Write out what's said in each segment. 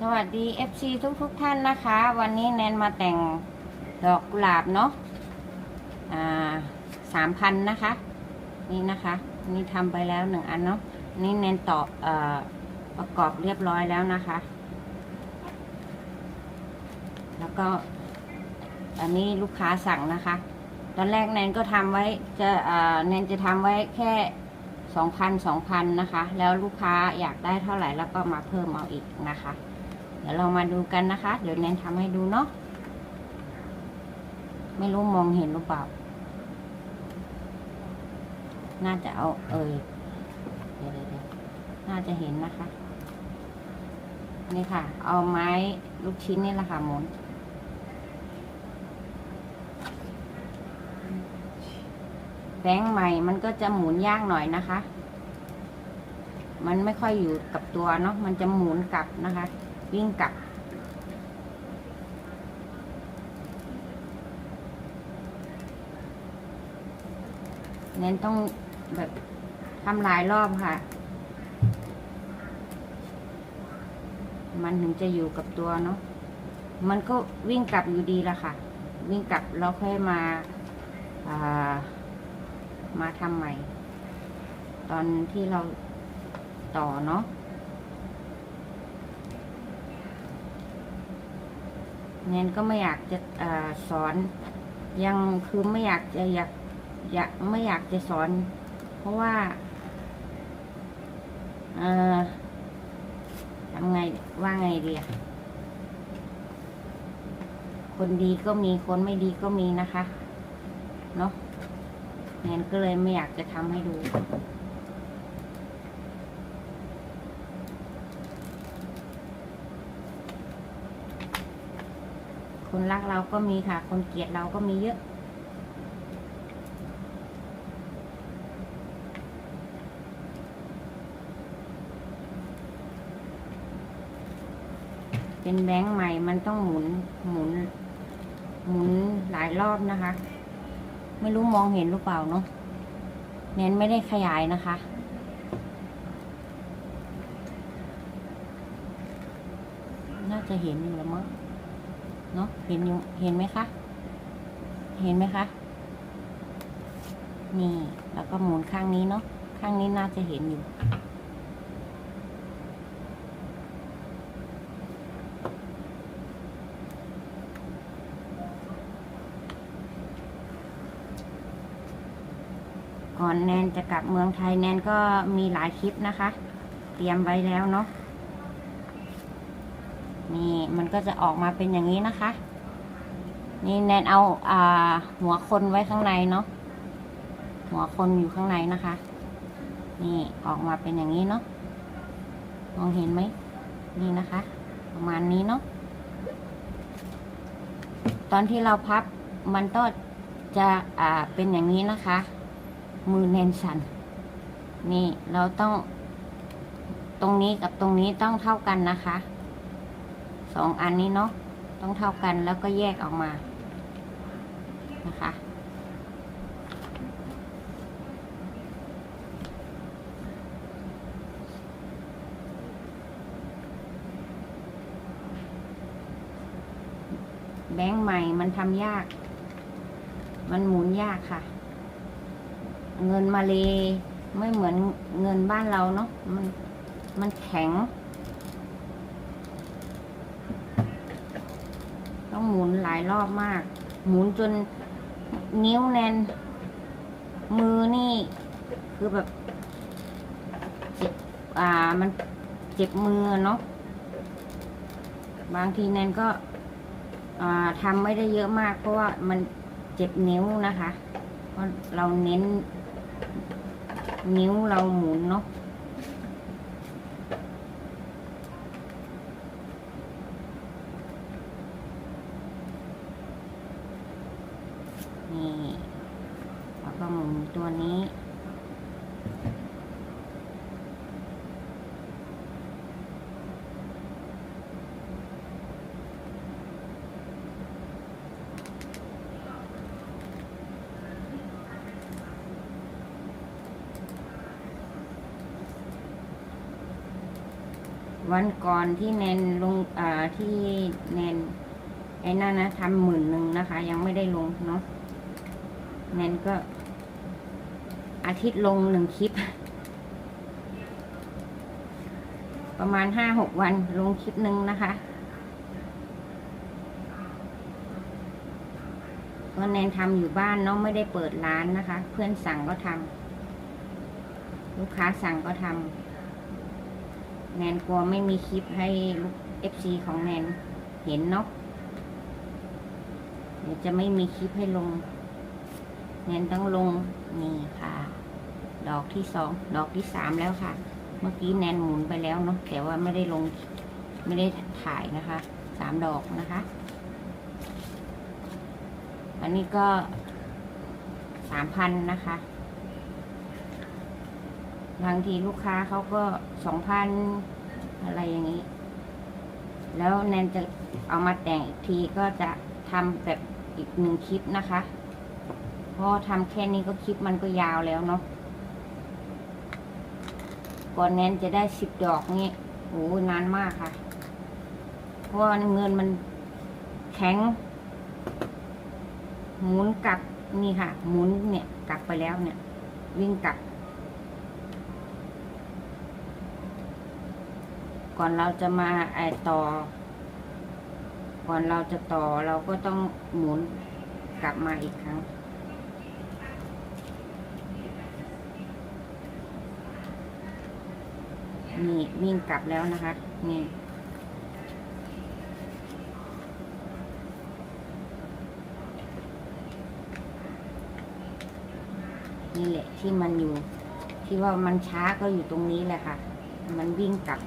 สวัสดี FC ทุกทุกท่านนะคะ วันนี้แนนมาแต่งดอกกุหลาบเนาะอ่าสามพันนะคะ นี่นะคะ นี่ทำไปแล้วหนึ่งอันเนาะนี่แนนต่อเอ่อประกอบเรียบร้อยแล้วนะคะ แล้วก็อันนี้ลูกค้าสั่งนะคะ ตอนแรกแนนก็ทำไว้จะเอ่อแนนจะทำไว้แค่สองพันสองพันนะคะ แล้วลูกค้าอยากได้เท่าไหร่แล้วก็มาเพิ่มเอาอีกนะคะ เดี๋ยวเรามาดูกันนะคะ เดี๋ยวแนนทำให้ดูเนาะไม่รู้มองเห็นหรือเปล่า น่าจะเอาเอยเดี๋ยวเดี๋ยวเดี๋ยวน่าจะเห็นนะคะ นี่ค่ะ เอาไม้ลูกชิ้นนี่แหละค่ะหมุนแบงค์ใหม่มันก็จะหมุนยากหน่อยนะคะ มันไม่ค่อยอยู่กับตัวเนาะ มันจะหมุนกลับนะคะ วิ่งกลับ เน้นต้องแบบทำหลายรอบค่ะ มันถึงจะอยู่กับตัวเนาะ มันก็วิ่งกลับอยู่ดีละค่ะ วิ่งกลับแล้วค่อยมาามาทำใหม่ ตอนที่เราต่อเนาะ เน้นก็ไม่อยากจะอสอน ยังคือไม่อยากจะอยากอยากไม่อยากจะสอน เพราะว่าเออทำไงว่าไงดีอะคนดีก็มีคนไม่ดีก็มีนะคะ เนาะแนนก็เลยไม่อยากจะทำให้ดู คนรักเราก็มีค่ะ คนเกลียดเราก็มีเยอะ เป็นแบงค์ใหม่มันต้องหมุนหมุน หมุนหลายรอบนะคะ ไม่รู้มองเห็นหรือเปล่าเนาะเน้นไม่ได้ขยายนะคะน่าจะเห็นอยู่แล้วมั้ง เนาะเห็นอยู่เห็นไหมคะ เห็นไหมคะ นี่แล้วก็หมุนข้างนี้เนาะข้างนี้น่าจะเห็นอยู่ ก่อนแนนจะกลับเมืองไทยแนนก็มีหลายคลิปนะคะ เตรียมไว้แล้วเนาะ นี่มันก็จะออกมาเป็นอย่างนี้นะคะ นี่แนนเอาอ่าหัวคนไว้ข้างในเนาะหัวคนอยู่ข้างในนะคะ นี่ออกมาเป็นอย่างนี้เนาะมองเห็นไหมนี่นะคะ ประมาณนี้เนาะตอนที่เราพับมันก็จะอ่าเป็นอย่างนี้นะคะ มือแนนสันนี่เราต้อง ตรงนี้กับตรงนี้ต้องเท่ากันนะคะ สองอันนี้เนาะต้องเท่ากันแล้วก็แยกออกมานะคะแบงค์ใหม่มันทำยาก มันหมุนยากค่ะ เงินมาเลไม่เหมือนเงินบ้านเราเนาะ มัน มันแข็ง ต้องหมุนหลายรอบมาก หมุนจนนิ้วแน่น มือนี่ คือแบบเจ็บอ่ามันเจ็บมือเนาะบางทีแนนก็อ่าทำไม่ได้เยอะมาก เพราะว่ามันเจ็บนิ้วนะคะ เพราะเราเน้น นิ้วเราหมุนเนาะ นี่แล้วก็หมุนตัวนี้ ม วันก่อนที่แนนลงอ่าที่แนนไอ้นั่นนะทำหมื่นหนึ่งนะคะ ยังไม่ได้ลงเนาะแนนก็ อาทิตย์ลงหนึ่งคลิป ประมาณห้าหกวันลงคลิปหนึ่งนะคะก็แนนทำอยู่บ้านเนาะไม่ได้เปิดร้านนะคะ เพื่อนสั่งก็ทำลูกค้าสั่งก็ทำ แนนกลัวไม่มีคลิปให้ลูกเอฟซีของแนนเห็นเนาะเดี๋ยวจะไม่มีคลิปให้ลง แนนต้องลงนี่ค่ะ ดอกที่สองดอกที่สามแล้วค่ะ เมื่อกี้แนนหมุนไปแล้วเนาะแต่ว่าไม่ได้ลงไม่ได้ถ่ายนะคะสามดอกนะคะ อันนี้ก็สามพันนะคะ บางทีลูกค้าเขาก็สองพันอะไรอย่างนี้ แล้วแนนจะเอามาแต่งอีกทีก็จะทำแบบอีกหนึ่งคลิปนะคะ เพราะทำแค่นี้ก็คลิปมันก็ยาวแล้วเนาะก่อนแนนจะได้สิบดอกนี่โอ้นานมากค่ะ เพราะเงินมันแข็ง หมุนกลับนี่ค่ะ หมุนเนี่ยกลับไปแล้วเนี่ย วิ่งกลับ ก่อนเราจะมาไอต่อ ก่อนเราจะต่อเราก็ต้องหมุนกลับมาอีกครั้ง นี่วิ่งกลับแล้วนะคะ นี่นี่แหละที่มันอยู่ ที่ว่ามันช้าก็อยู่ตรงนี้แหละค่ะ มันวิ่งกลับ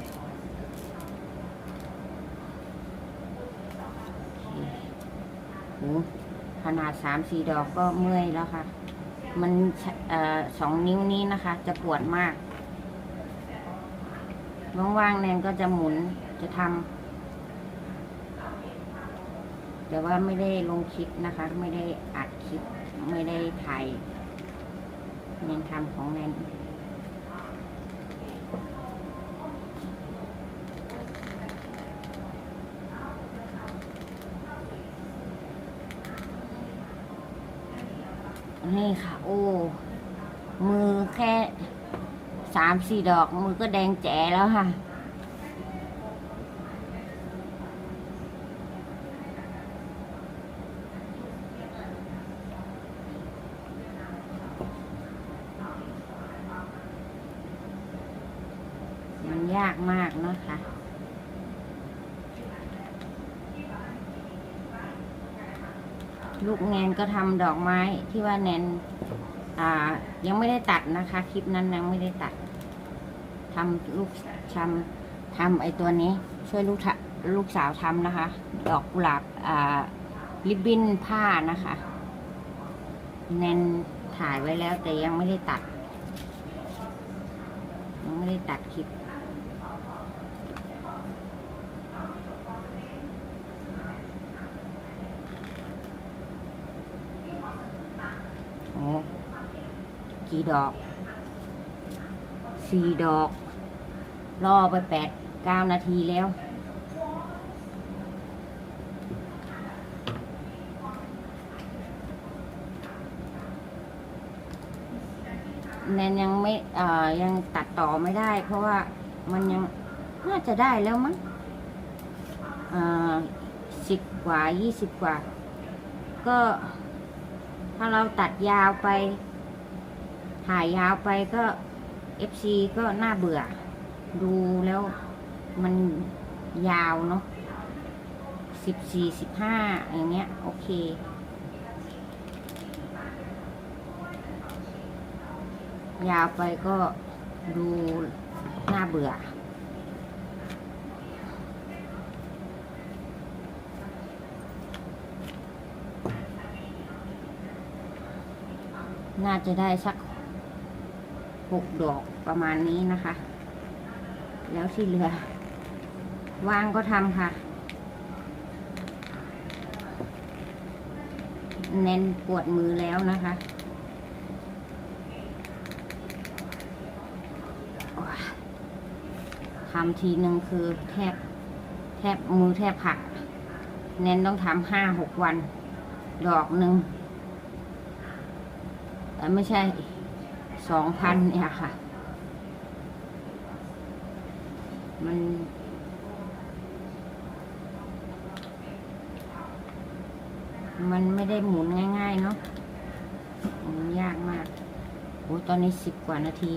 ขนาดสามสี่ดอกก็เมื่อยแล้วค่ะ มันออสองนิ้วนี้นะคะ จะปวดมากว่างๆแนนก็จะหมุนจะทำแต่ว่าไม่ได้ลงคลิปนะคะ ไม่ได้อัดคลิป ไม่ได้ถ่ายแนนทำของแนนค่ะ โอ้ มือแค่สามสี่ดอกมือก็แดงแจ๋แล้วค่ะ มันยากมากเนะคะลูกแนนก็ทำดอกไม้ที่ว่าแนนอ่ายังไม่ได้ตัดนะคะ คลิปนั้นยังไม่ได้ตัด ทำลูกทำทำไอตัวนี้ ช่วยลูกลูกสาวทำนะคะ ดอกกุหลาบอ่าริบบิ้นผ้านะคะแนนถ่ายไว้แล้วแต่ยังไม่ได้ตัด ยังไม่ได้ตัดคลิปโอ้กี่ดอกสี่ดอก รอไปแปดเก้านาทีแล้ว แนนยังไม่เอ่อยังตัดต่อไม่ได้ เพราะว่ามันยังน่าจะได้แล้วมั้งสิบกว่ายี่สิบกว่า ก็ถ้าเราตัดยาวไป ถ่ายยาวไปก็ FC ก็น่าเบื่อ ดูแล้วมันยาวเนาะสิบสี่สิบห้าอย่างเงี้ย โอเค ยาวไปก็ดูน่าเบื่อ น่าจะได้สักหกดอกประมาณนี้นะคะ แล้วที่เหลือว่างก็ทำค่ะเน้นปวดมือแล้วนะคะทำทีหนึ่งคือแทบแทบมือแทบหัก แนนต้องทำห้าหกวัน ดอกหนึ่งแต่ไม่ใช่สองพันเนี่ยค่ะ มันมันไม่ได้หมุนง่ายๆเนาะหมุนยากมากโอ้ตอนนี้สิบกว่านาที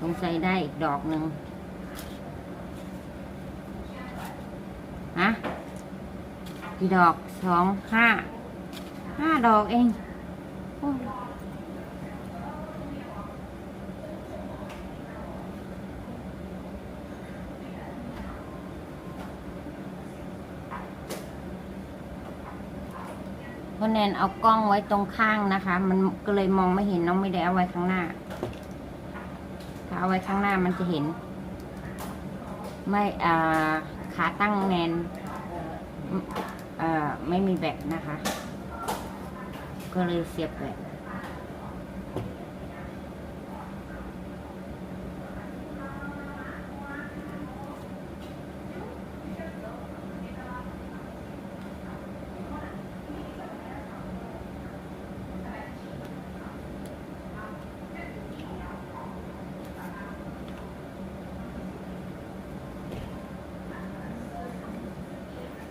สงสัยได้อีกดอกหนึ่งฮะกี่ดอกสองห้าห้าดอกเองโอ้เพ ราะแนนเอากล้องไว้ตรงข้างนะคะ มันก็เลยมองไม่เห็นน้องไม่ได้เอาไว้ข้างหน้า ถ้าเอาไว้ข้างหน้ามันจะเห็น ไม่อ่าขาตั้งแนนอ่าไม่มีแบตนะคะ ก็เลยเสียบแบต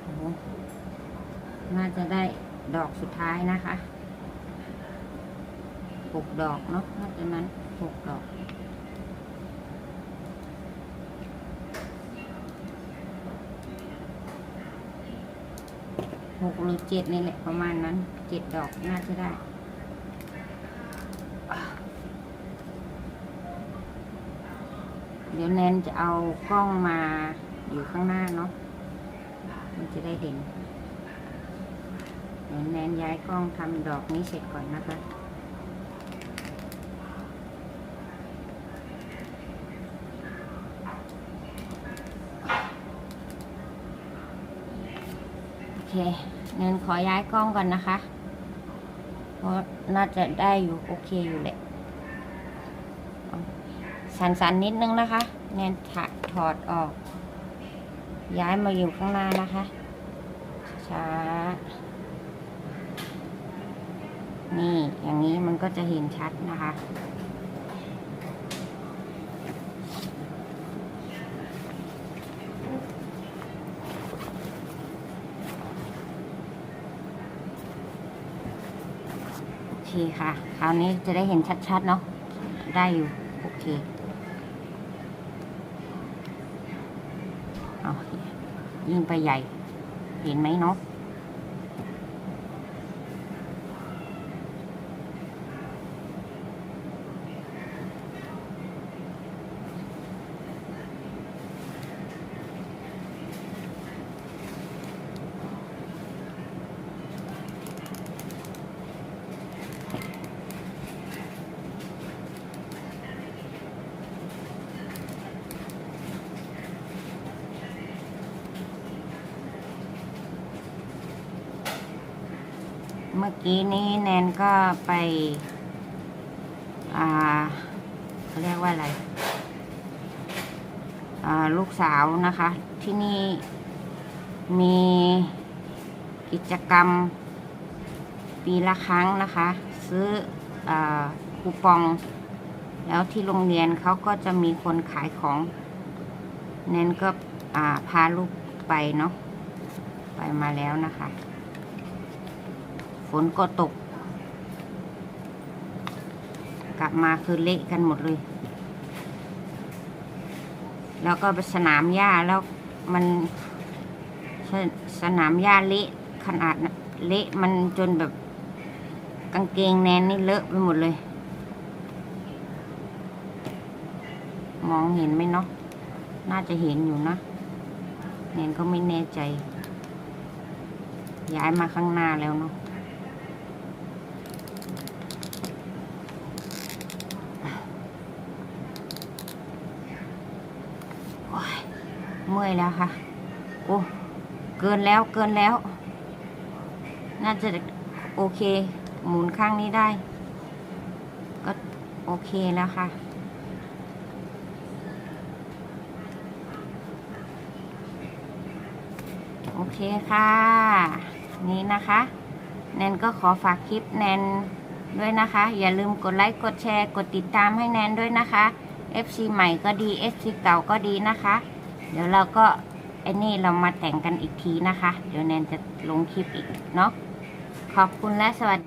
โอ้โห น่าจะได้ดอกสุดท้ายนะคะหกดอกเนาะน่าจะนั้นหกดอก หกหรือเจ็ดนี่แหละประมาณนั้น เจ็ดดอกน่าจะได้ เดี๋ยวแนนจะเอากล้องมาอยู่ข้างหน้าเนาะ มันจะได้เห็น แนนย้ายกล้องทำดอกนี้เสร็จก่อนนะคะโอเคแนนขอย้ายกล้องก่อนนะคะ เพราะน่าจะได้อยู่โอเคอยู่แหละสันๆนิดนึงนะคะ แนนถถอดออก ย้ายมาอยู่ข้างหน้านะคะช้า นี่อย่างนี้มันก็จะเห็นชัดนะคะ โอเคค่ะ คราวนี้จะได้เห็นชัดๆเนาะได้อยู่ โอเคเอายิ่งไปใหญ่ เห็นไหมเนาะ เมื่อกี้นี้แนนก็ไปอ่าเขาเรียกว่าอะไรลูกสาวนะคะ ที่นี่มีกิจกรรมปีละครั้งนะคะ ซื้ออคูปอง แล้วที่โรงเรียนเขาก็จะมีคนขายของแนนก็พาลูกไปเนาะไปมาแล้วนะคะ ฝนก็ตก กลับมาคือเละกันหมดเลย แล้วก็ไปสนามหญ้าแล้วมันสสนามหญ้าเละขนาดเละมันจนแบบกางเกงแนนนี่เลอะไปหมดเลย มองเห็นไหมเนาะน่าจะเห็นอยู่นะแนนก็ไม่แน่ใจ ย้ายมาข้างหน้าแล้วเนาะ มื่อยแล้วค่ะ โอ้ เกินแล้วเกินแล้ว น่าจะโอเค หมุนข้างนี้ได้ ก็โอเคแล้วค่ะ โอเคค่ะ นี่นะคะ แนนก็ขอฝากคลิปแนนด้วยนะคะ อย่าลืมกดไลค์ กดแชร์ กดติดตามให้แนนด้วยนะคะ FC ใหม่ก็ดี FC เก่าก็ดีนะคะ เดี๋ยวเราก็ไอ้นี่เรามาแต่งกันอีกทีนะคะ เดี๋ยวแนนจะลงคลิปอีกเนาะขอบคุณและสวัสดี